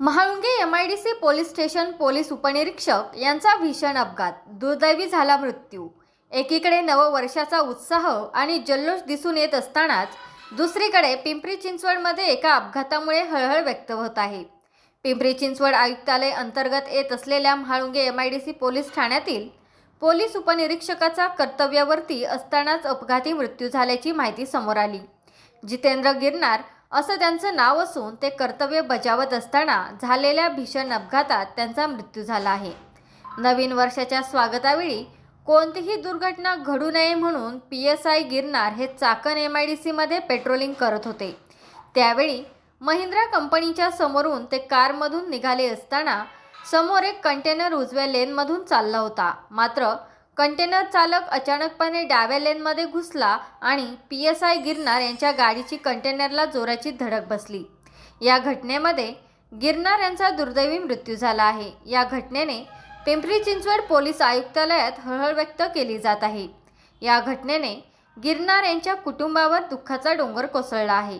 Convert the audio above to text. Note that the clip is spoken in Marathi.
Mahalunge M I D C police station police उपनिरीक्षक यांचा भीषण अपघात. दुर्दैवी झाला मृत्यू. एकीकडे नववर्षाचा उत्साह आणि जल्लोष दिसून येत असतानाच दुसरीकडे पिंपरी चिंचवडमध्ये एका अपघातामुळे हळहळ व्यक्त होत आहे. पिंपरी चिंचवड आयुक्तालय अंतर्गत येत असलेल्या Mahalunge M I D C police ठाण्यातील पोलीस उपनिरीक्षकाचा कर्तव्यावरती असतानाच अपघाती मृत्यू झाल्याची माहिती समोर आली. जितेंद्र गिरनार असं त्यांचं नाव असून ते कर्तव्य बजावत असताना झालेल्या भीषण अपघातात त्यांचा मृत्यू झाला आहे. नवीन वर्षाच्या स्वागतावेळी कोणतीही दुर्घटना घडू नये म्हणून पी एस आय गिरनार हे चाकण एम आय डी सीमध्ये पेट्रोलिंग करत होते. त्यावेळी महिंद्रा कंपनीच्या समोरून ते कारमधून निघाले असताना समोर एक कंटेनर उजव्या लेनमधून चालला होता. मात्र कंटेनर चालक अचानकपणे डाव्या लेनमध्ये घुसला आणि पी एस आय गिरनार यांच्या गाडीची कंटेनरला जोराची धडक बसली. या घटनेमध्ये गिरनार यांचा दुर्दैवी मृत्यू झाला आहे. या घटनेने पिंपरी चिंचवड पोलीस आयुक्तालयात हळहळ व्यक्त केली जात आहे. या घटनेने गिरनार यांच्या कुटुंबावर दुःखाचा डोंगर कोसळला आहे.